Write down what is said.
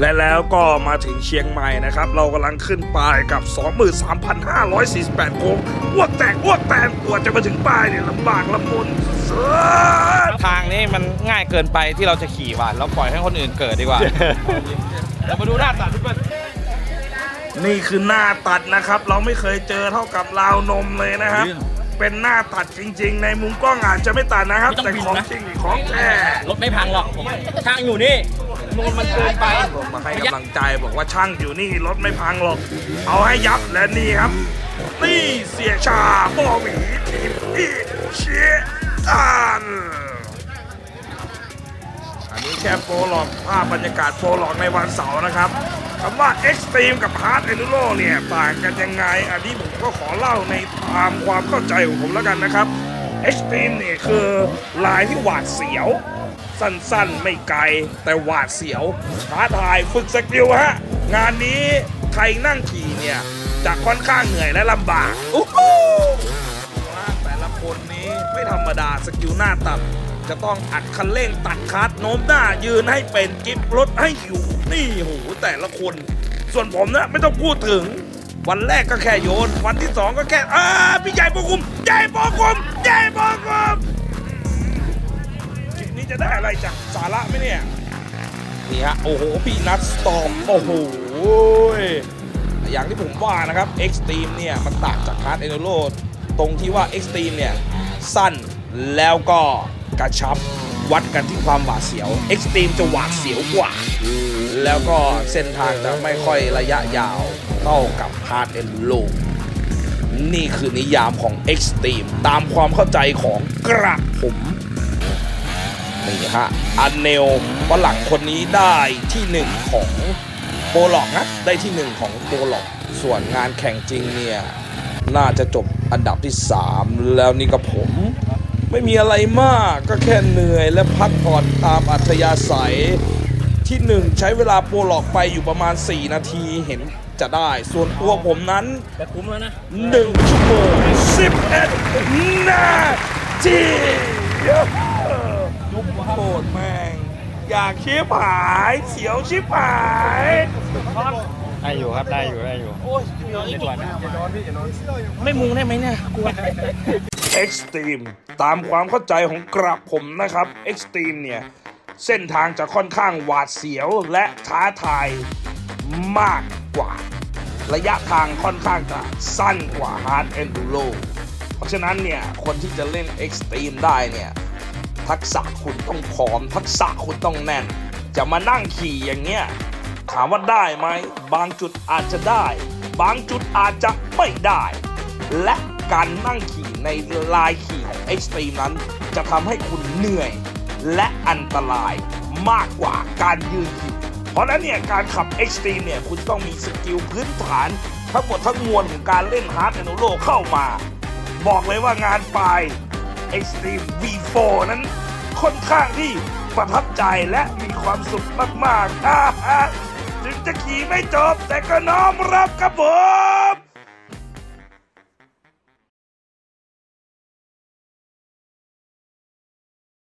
แล้วก็มาถึงเชียงใหม่นะครับ เรากำลังขึ้นป้ายกับ 23,548 โค้งอ้วกแตกอ้วกแตนกว่าจะมาถึงป้ายเนี่ยลำบากลำบนเสือทางนี้มันง่ายเกินไปที่เราจะขี่ว่ะเราปล่อยให้คนอื่นเกิดดีกว่า เรามาดูหน้าตัดทุกคนนี่คือหน้าตัดนะครับ เราไม่เคยเจอเท่ากับราวนมเลยนะครับ เป็นหน้าตัดจริง ๆ ในมุมกล้องอาจจะไม่ตัดนะครับ แต่ของจริงนี่ของแท้รถไม่พังหรอกผมช่างอยู่นี่ นูนมันเกินไป ผมมาให้กำลังใจบอกว่าช่างอยู่นี่รถไม่พังหรอก เอาให้ยับและนี่ครับ นี่เสียชาบอหวีทีมที่เชียตันอันนี้แค่โปรหลอกภาพบรรยากาศโปรหลอกในวันเสาร์นะครับคำว่า Extreme กับ Hard Enduro เนี่ย ต่างกันยังไง อันนี้ผมก็ขอเล่าในตามความเข้าใจของผมแล้วกันนะครับ Extreme เนี่ยคือลายที่หวาดเสียว สั้นๆไม่ไกลแต่หวาดเสียวท้าทายฝึกสกิลฮะ งานนี้ใครนั่งขี่เนี่ยจะค่อนข้างเหนื่อยและลำบากอู้หูแต่ละคนนี้ไม่ธรรมดาสกิลหน้าตัดจะต้องอัดคันเร่งตัดคัดโน้มหน้ายืนให้เป็นกิฟรถให้อยู่ นี่โหแต่ละคน ส่วนผมนะไม่ต้องพูดถึง วันแรกก็แค่โยน วันที่สองก็แค่อ่าพี่ใหญ่ปอกุมใหญ่ป ได้อะไรจากสาระไหมเนี่ย นี่ฮะ โอ้โห พี่นัทสตอม โอ้โห อย่างที่ผมว่านะครับ Extreme เนี่ย มันต่างจาก Hard Enduro ตรงที่ว่า Extreme เนี่ย สั้นแล้วก็กระชับวัดกันที่ความหวาดเสียว Extreme จะหวาดเสียวกว่า แล้วก็เส้นทางจะไม่ค่อยระยะยาวเท่ากับ Hard Enduro นี่คือนิยามของ Extreme ตามความเข้าใจของกระผม นี่ฮะอันเนลฝรั่งคนนี้ได้ที่หนึ่งของโปรล็อกนะได้ที่หนึ่งของโปรล็อก ส่วนงานแข่งจริงเนี่ยน่าจะจบอันดับที่ 3 แล้วนี่ก็ผม ไม่มีอะไรมากก็แค่เหนื่อยและพักผ่อนตามอัธยาศัยที่ 1 ใช้เวลาโปรล็อกไปอยู่ประมาณ 4 นาทีเห็นจะได้ส่วนตัวผมนั้นแต่คุ้มแล้วนะ1ชั่วโมง11นาที ยุบโคตรแม่ง อยากชิบหาย เสียวชิบหายได้อยู่ครับได้อยู่ได้อยู่โอ้ยเจ็ดวันไม่มุงได้ไหมเนี่ยกลัว Extreme ตามความเข้าใจของกระผมนะครับ Extreme เนี่ย เส้นทางจะค่อนข้างหวาดเสียวและท้าทายมากกว่า ระยะทางค่อนข้างจะสั้นกว่า Hard Enduro เพราะฉะนั้นเนี่ย คนที่จะเล่น Extreme ได้เนี่ย ทักษะคุณต้องพร้อม ทักษะคุณต้องแน่น จะมานั่งขี่อย่างเงี้ยถามว่าได้ไหม บางจุดอาจจะได้ บางจุดอาจจะไม่ได้ และการนั่งขี่ในลายขี่ของ Extreme นั้น จะทำให้คุณเหนื่อยและอันตรายมากกว่าการยืนขี่เพราะฉะนั้นเนี่ยการขับ Extreme เนี่ยคุณต้องมีสกิลพื้นฐาน ทั้งหมดทั้งมวลของการเล่น Hard Enduro เข้ามา บอกเลยว่างานปลาย Extreme V4 นั้น ค่อนข้างที่ประทับใจและมีความสุขมากๆอะถึงจะขี่ไม่จบแต่ก็น้อมรับครับผม